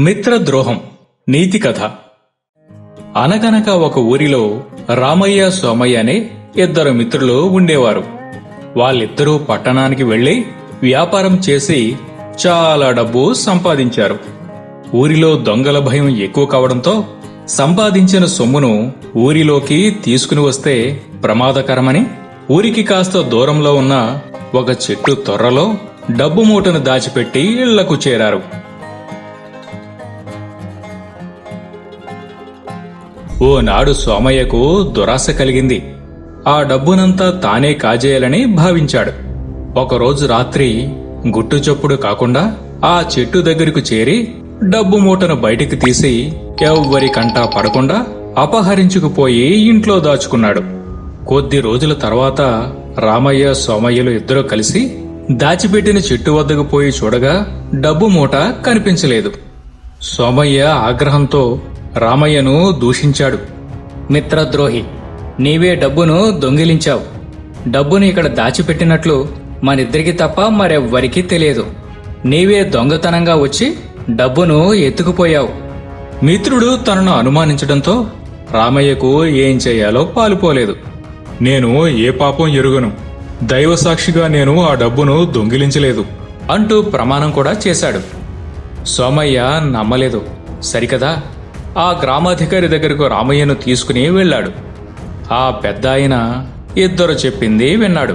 మిత్రద్రోహం నీతి కథ. అనగనక ఒక ఊరిలో రామయ్య సోమయ్య అనే ఇద్దరు మిత్రులు ఉండేవారు. వాళ్ళిద్దరూ పట్టణానికి వెళ్ళి వ్యాపారం చేసి చాలా డబ్బు సంపాదించారు. ఊరిలో దొంగల భయం ఎక్కువ కావడంతో సంపాదించిన సొమ్మును ఊరిలోకి తీసుకుని వస్తే ప్రమాదకరమని ఊరికి కాస్త దూరంలో ఉన్న ఒక చెట్టు తొర్రలో డబ్బు మూటను దాచిపెట్టి ఇళ్ళకు చేరారు. ఓనాడు సోమయ్యకు దురాశ కలిగింది. ఆ డబ్బునంతా తానే కాజేయాలని భావించాడు. ఒకరోజు రాత్రి గుట్టు చప్పుడు కాకుండా ఆ చెట్టు దగ్గరకు చేరి డబ్బు మూటను బయటికి తీసి ఎవ్వరి కంటా పడకుండా అపహరించుకుపోయి ఇంట్లో దాచుకున్నాడు. కొద్ది రోజుల తర్వాత రామయ్య సోమయ్యలు ఇద్దరూ కలిసి దాచిపెట్టిన చెట్టు వద్దకు పోయి చూడగా డబ్బు మూట కనిపించలేదు. సోమయ్య ఆగ్రహంతో రామయ్యను దూషించాడు. మిత్రద్రోహి నీవే డబ్బును దొంగిలించావు. డబ్బును ఇక్కడ దాచిపెట్టినట్లు మనిద్దరికి తప్ప మరెవ్వరికీ తెలియదు. నీవే దొంగతనంగా వచ్చి డబ్బును ఎత్తుకుపోయావు. మిత్రుడు తనను అనుమానించడంతో రామయ్యకు ఏం చేయాలో పాలుపోలేదు. నేను ఏ పాపం ఎరుగను. దైవసాక్షిగా నేను ఆ డబ్బును దొంగిలించలేదు అంటూ ప్రమాణం కూడా చేశాడు. సోమయ్య నమ్మలేదు. సరికదా? ఆ గ్రామాధికారి దగ్గరకు రామయ్యను తీసుకుని వెళ్ళాడు. ఆ పెద్ద ఆయన ఇద్దరు చెప్పింది విన్నాడు.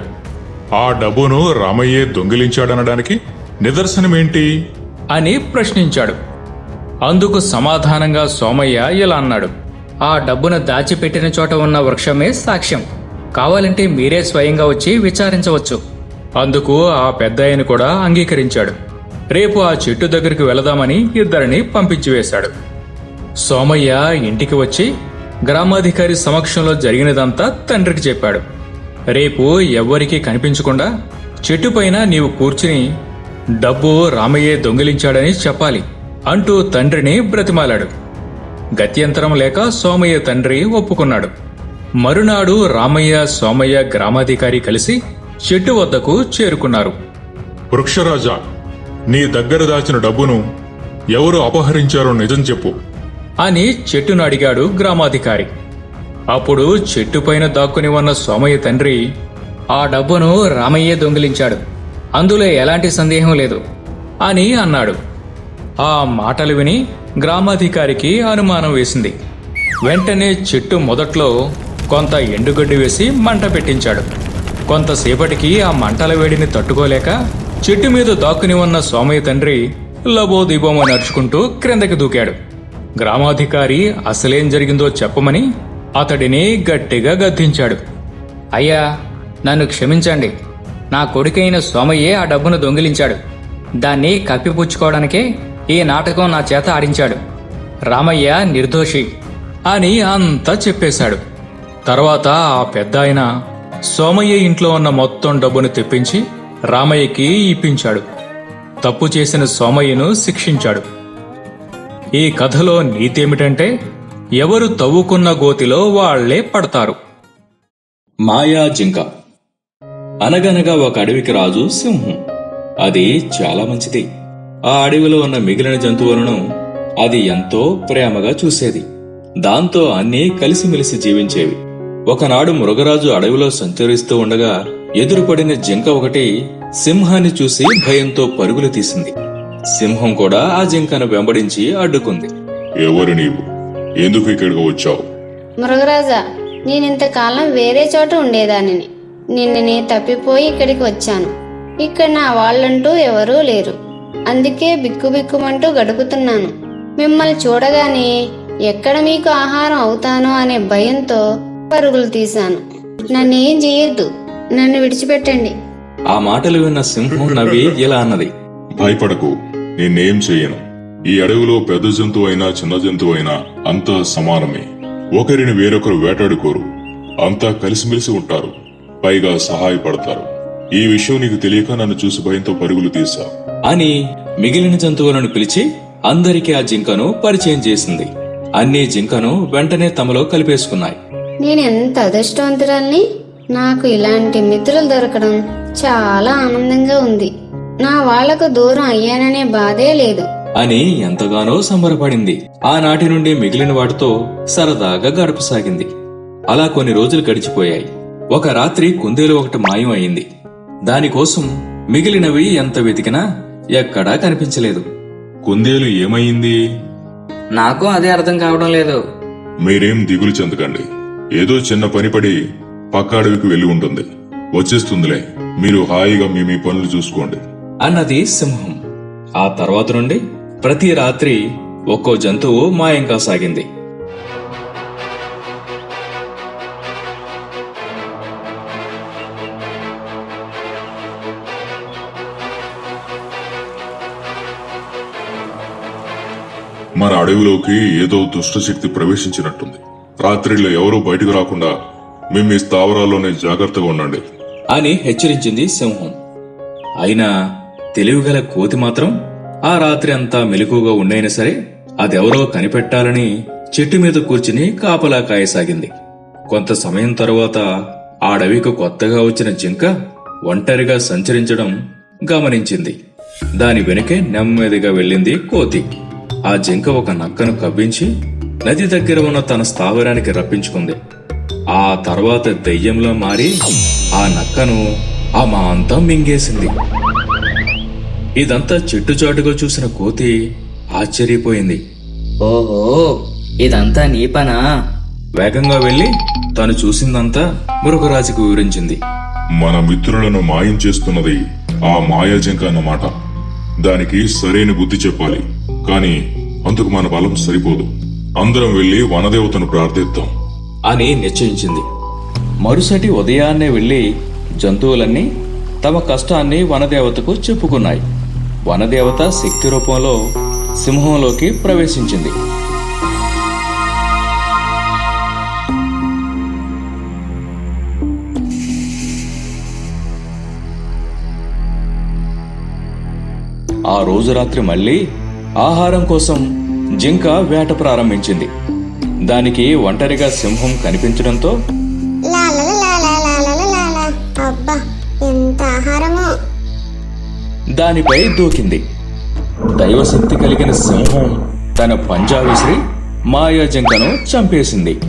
ఆ డబ్బును రామయ్యే దొంగిలించాడనడానికి నిదర్శనమేంటి? అని ప్రశ్నించాడు. అందుకు సమాధానంగా సోమయ్య ఇలా అన్నాడు. ఆ డబ్బును దాచిపెట్టిన చోట ఉన్న వృక్షమే సాక్ష్యం. కావాలంటే మీరే స్వయంగా వచ్చి విచారించవచ్చు. అందుకు ఆ పెద్ద ఆయన కూడా అంగీకరించాడు. రేపు ఆ చెట్టు దగ్గరికి వెళదామని ఇద్దరిని పంపించివేశాడు. సోమయ్య ఇంటికి వచ్చి గ్రామాధికారి సమక్షంలో జరిగినదంతా తండ్రికి చెప్పాడు. రేపు ఎవ్వరికీ కనిపించకుండా చెట్టుపైన నీవు కూర్చుని డబ్బు రామయ్యే దొంగిలించాడని చెప్పాలి అంటూ తండ్రిని బ్రతిమాలాడు. గత్యంతరం లేక సోమయ్య తండ్రి ఒప్పుకున్నాడు. మరునాడు రామయ్య సోమయ్య గ్రామాధికారి కలిసి చెట్టు వద్దకు చేరుకున్నారు. వృక్షరాజా నీ దగ్గర దాచిన డబ్బును ఎవరు అపహరించారో నిజం చెప్పు. అని చెట్టును అడిగాడు గ్రామాధికారి. అప్పుడు చెట్టుపైన దాక్కుని ఉన్న సోమయ్య తండ్రి ఆ డబ్బును రామయ్యే దొంగిలించాడు. అందులో ఎలాంటి సందేహం లేదు అని అన్నాడు. ఆ మాటలు విని గ్రామాధికారికి అనుమానం వేసింది. వెంటనే చెట్టు మొదట్లో కొంత ఎండుగడ్డి వేసి మంట పెట్టించాడు. కొంతసేపటికి ఆ మంటల వేడిని తట్టుకోలేక చెట్టు మీద దాక్కుని ఉన్న సోమయ్య తండ్రి లబోదీపమో నడుచుకుంటూ క్రిందకి దూకాడు. గ్రామాధికారి అసలేం జరిగిందో చెప్పమని అతడిని గట్టిగా గద్దించాడు. అయ్యా నన్ను క్షమించండి. నా కొడుకైన సోమయ్యే ఆ డబ్బును దొంగిలించాడు. దాన్ని కప్పిపుచ్చుకోవడానికే ఈ నాటకం నా చేత ఆడించాడు. రామయ్య నిర్దోషి అని అంతా చెప్పేశాడు. తర్వాత ఆ పెద్ద ఆయన సోమయ్య ఇంట్లో ఉన్న మొత్తం డబ్బును తెప్పించి రామయ్యకి ఇప్పించాడు. తప్పు చేసిన సోమయ్యను శిక్షించాడు. ఈ కథలో నీతేమిటంటే ఎవరు తవ్వుకున్న గోతిలో వాళ్ళే పడతారు. మాయా జింక. అనగనగా ఒక అడవికి రాజు సింహం. అది చాలా మంచిది. ఆ అడవిలో ఉన్న మిగిలిన జంతువులను అది ఎంతో ప్రేమగా చూసేది. దాంతో అన్నీ కలిసిమెలిసి జీవించేవి. ఒకనాడు మృగరాజు అడవిలో సంచరిస్తూ ఉండగా ఎదురుపడిన జింక ఒకటి సింహాన్ని చూసి భయంతో పరుగులు తీసింది. సింహం కూడా ఆ జింకను వెంబడించి అడ్డుకుంది. ఎవరు నీవు? ఎందుకు ఇక్కడికి వచ్చావు? మృగరాజా నేనింతకాలం వేరే చోట ఉండేదానిని. నిన్ననే తప్పిపోయి ఇక్కడికి వచ్చాను. ఇక్కడ నా వాళ్ళంటూ ఎవరూ లేరు. అందుకే బిక్కుబిక్కుమంటూ గడుపుతున్నాను. మిమ్మల్ని చూడగానే ఎక్కడ మీకు ఆహారం అవుతానో అనే భయంతో పరుగులు తీశాను. నన్నేం చేయొద్దు. నన్ను విడిచిపెట్టండి. ఆ మాటలు విన్న సింహం నవ్వి ఇలా అన్నది. భయపడకు నేనేం చెయ్యను ఈ అడవిలో పెద్ద జంతువు అయినా చిన్న జంతువు అయినా అంతా సమానమే. ఒకరిని వేరొకరు వేటాడుకోరు. అంతా కలిసిమెలిసి ఉంటారు. పైగా సహాయపడతారు. ఈ విషయం నీకు తెలియక నన్ను చూసి భయంతో పరుగులు తీశావు అని మిగిలిన జంతువులను పిలిచి అందరికీ ఆ జింకను పరిచయం చేసింది. అన్ని జింకను వెంటనే తమలో కలిపేసుకున్నాయి. నేను ఎంత అదృష్టవంతురాల్ని? నాకు ఇలాంటి మిత్రులు దొరకడం చాలా ఆనందంగా ఉంది. నా వాళ్ళకు దూరం అయ్యాననే బాధే లేదు. అని ఎంతగానో సంబరపడింది. ఆనాటి నుండి మిగిలిన వాటితో సరదాగా గడపసాగింది. అలా కొన్ని రోజులు గడిచిపోయాయి. ఒక రాత్రి కుందేలు ఒకటి మాయం అయింది దానికోసం మిగిలినవి ఎంత వెతికినా ఎక్కడా కనిపించలేదు. కుందేలు ఏమైంది? నాకు అదే అర్థం కావడం లేదు. మీరేం దిగులు చెందకండి. ఏదో చిన్న పని పడి పక్క అడవికి వెళ్ళి ఉంటుంది. వచ్చేస్తుందిలే. మీరు హాయిగా మీ మీ పనులు చూసుకోండి. అన్నది సింహం. ఆ తర్వాత నుండి ప్రతి రాత్రి ఒక్కో జంతువు మాయం కాసాగింది మన అడవిలోకి ఏదో దుష్టశక్తి ప్రవేశించినట్టుంది. రాత్రిలో ఎవరూ బయటకు రాకుండా మేము మీ స్థావరాల్లోనే జాగ్రత్తగా ఉండండి. అని హెచ్చరించింది సింహం. అయినా తెలివిగల కోతి మాత్రం ఆ రాత్రి అంతా మెలకుగా ఉండైనా సరే అదెవరో కనిపెట్టాలని చెట్టు మీద కూర్చుని కాపలా కాయసాగింది. కొంత సమయం తరువాత ఆ అడవికి కొత్తగా వచ్చిన జింక ఒంటరిగా సంచరించడం గమనించింది. దాని వెనుకే నెమ్మదిగా వెళ్ళింది కోతి. ఆ జింక ఒక నక్కను కవ్వించి నది దగ్గర ఉన్న తన స్థావరానికి రప్పించుకుంది. ఆ తర్వాత దెయ్యంలో మారి ఆ నక్కను ఆ మాంతం మింగేసింది. ఇదంతా చెట్టుచాటుగా చూసిన కోతి ఆశ్చర్యపోయింది. ఓహో ఇదంతా నీ పనా? వేగంగా వెళ్ళి తను చూసిందంతా మృగరాజుకు వివరించింది. మన మిత్రులను మాయం చేస్తున్నది ఆ మాయాజంక అన్నమాట. దానికి సరైన బుద్ధి చెప్పాలి. కాని అందుకు మన బలం సరిపోదు. అందరం వెళ్ళి వనదేవతను ప్రార్థిద్దాం. అని నిశ్చయించింది. మరుసటి ఉదయాన్నే వెళ్ళి జంతువులన్నీ తమ కష్టాన్ని వనదేవతకు చెప్పుకున్నాయి. వనదేవత శక్తి రూపంలో సింహంలోకి ప్రవేశించింది. ఆ రోజు రాత్రి మళ్ళీ ఆహారం కోసం జింక వేట ప్రారంభించింది. దానికి ఒంటరిగా సింహం కనిపించడంతో దానిపై దూకింది. దైవశక్తి కలిగిన సింహం తన పంజా విసిరి మాయాజంకను చంపేసింది.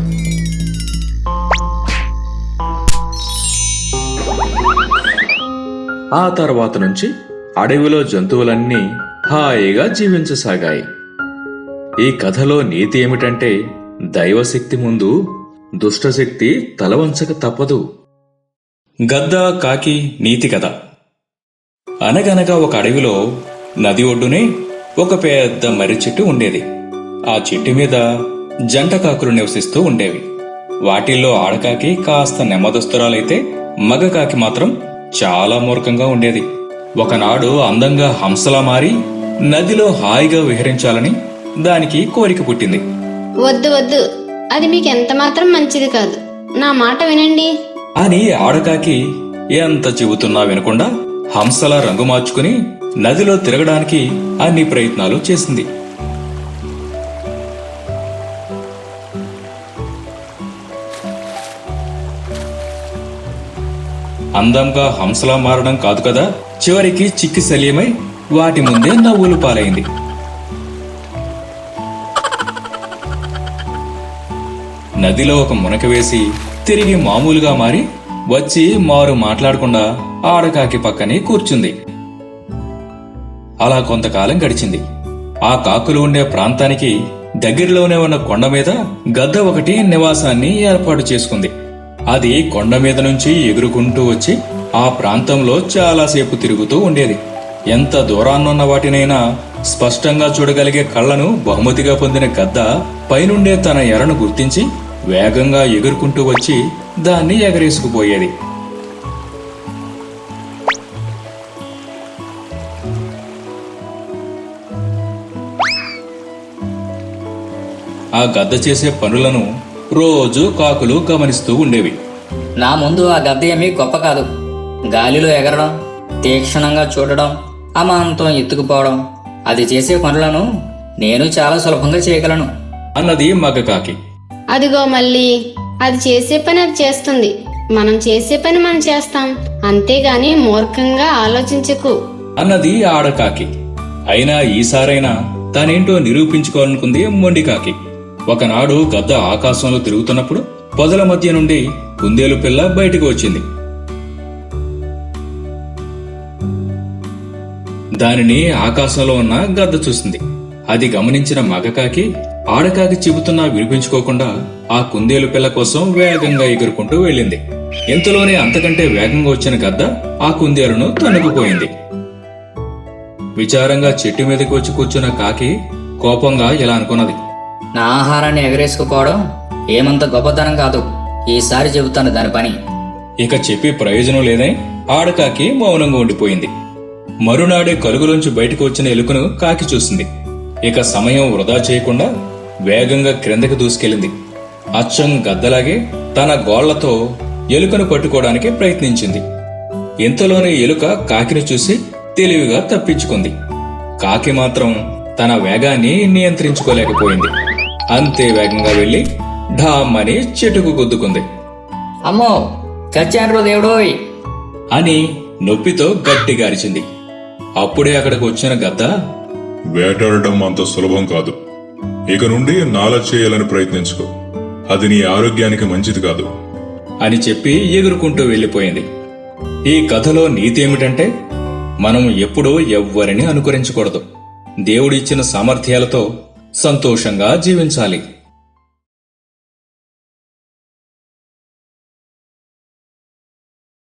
ఆ తర్వాత నుంచి అడవిలో జంతువులన్నీ హాయిగా జీవించసాగాయి. ఈ కథలో నీతి ఏమిటంటే దైవశక్తి ముందు దుష్టశక్తి తలవంచక తప్పదు. గద్ద కాకి నీతి కథ. అనగనగా ఒక అడవిలో నది ఒడ్డునే ఒక పెద్ద మర్రి చెట్టు ఉండేది. ఆ చెట్టు మీద జంట కాకులు నివసిస్తూ ఉండేవి. వాటిల్లో ఆడకాకి కాస్త నెమ్మదస్తురాలైతే మగ కాకి మాత్రం చాలా మూర్ఖంగా ఉండేది. ఒకనాడు అందంగా హంసలా మారి నదిలో హాయిగా విహరించాలని దానికి కోరిక పుట్టింది. వద్దు వద్దు. అది మీకు ఎంత మాత్రం మంచిది కాదు. నా మాట వినండి. అని ఆడకాకి ఎంత చెబుతున్నా వినకుండా హంసలా రంగు మార్చుకుని నదిలో తిరగడానికి అన్ని ప్రయత్నాలు చేసింది. అందంగా హంసలా మారడం కాదు కదా చివరికి చిక్కి శల్యమై వాటి ముందే నవ్వులు పాలైంది. నదిలో ఒక మునక వేసి తిరిగి మామూలుగా మారి వచ్చి మారు మాట్లాడకుండా ఆడకాకి పక్కనే కూర్చుంది. అలా కొంతకాలం గడిచింది. ఆ కాకులు ఉండే ప్రాంతానికి దగ్గరలోనే ఉన్న కొండ మీద గద్ద ఒకటి నివాసాన్ని ఏర్పాటు చేసుకుంది. అది కొండ మీద నుంచి ఎగురుకుంటూ వచ్చి ఆ ప్రాంతంలో చాలాసేపు తిరుగుతూ ఉండేది. ఎంత దూరాన్నున్న వాటినైనా స్పష్టంగా చూడగలిగే కళ్ళను బహుమతిగా పొందిన గద్ద పైనుండే తన ఎరను గుర్తించి వేగంగా ఎగురుకుంటూ వచ్చి దాన్ని ఎగరేసుకుపోయేది. ఆ గద్ద చేసే పనులను రోజు కాకులు గమనిస్తూ ఉండేవి. నా ముందు ఆ గద్ద ఏమీ గొప్ప కాదు. గాలిలో ఎగరడం తీక్షణంగా చూడడం అమాంతం ఎత్తుకుపోవడం అది చేసే పనులను నేను చాలా సులభంగా చేయగలను. అన్నది మగ కాకి. అదిగో మళ్ళీ. అది చేసే పని అది చేస్తుంది. మనం చేసే పని మనం చేస్తాం. అంతేగాని మూర్ఖంగా ఆలోచించకు. అన్నది ఆడకాకి అయినా ఈసారైనా తానేంటో నిరూపించుకోవాలనుకుంది మొండికాకి ఒకనాడు గద్ద ఆకాశంలో తిరుగుతున్నప్పుడు పొదల మధ్య నుండి కుందేలు పిల్ల బయటకు వచ్చింది. దానిని ఆకాశంలో ఉన్న గద్ద చూసింది. అది గమనించిన మగకాకి ఆడకాకి చెబుతున్నా వినిపించుకోకుండా ఆ కుందేలు పిల్ల కోసం వేగంగా ఎగురుకుంటూ వెళ్ళింది. ఇంతలోనే అంతకంటే వేగంగా వచ్చిన గద్ద ఆ కుందేలును తన్నుకుపోయింది. విచారంగా చెట్టు మీదకి వచ్చి కూర్చున్న కాకి కోపంగా ఇలా అనుకున్నది. నా ఆహారాన్ని ఎగరేసుకుపోవడం ఏమంత గొప్పతనం కాదు. ఈసారి చెబుతాను దాని పని. ఇక చెప్పి ప్రయోజనం లేదని ఆడకాకి మౌనంగా ఉండిపోయింది. మరునాడే కలుగులోంచి బయటకు వచ్చిన ఎలుకను కాకి చూసింది. ఇక సమయం వృధా చేయకుండా వేగంగా క్రిందకి దూసుకెళ్ళింది. అచ్చం గద్దలాగే తన గోళ్ళతో ఎలుకను పట్టుకోవడానికి ప్రయత్నించింది. ఇంతలోనే ఎలుక కాకిని చూసి తెలివిగా తప్పించుకుంది. కాకి మాత్రం తన వేగాన్ని నియంత్రించుకోలేకపోయింది. అంతే వేగంగా వెళ్ళి ఢామ్ అని చెట్టుకు గుద్దుకుంది. అమ్మో చచ్చాను దేవుడోయ్! అని నొప్పితో గట్టిగా అరిచింది. అప్పుడే అక్కడికి వచ్చిన గద్ద వేటాడటం అంత సులభం కాదు. ఇక నుండి నాలా చేయాలని ప్రయత్నించుకో. అది నీ ఆరోగ్యానికి మంచిది కాదు. అని చెప్పి ఎగురుకుంటూ వెళ్ళిపోయింది. ఈ కథలో నీతి ఏమిటంటే మనం ఎప్పుడూ ఎవ్వరిని అనుకరించకూడదు. దేవుడిచ్చిన సామర్థ్యాలతో సంతోషంగా జీవించాలి.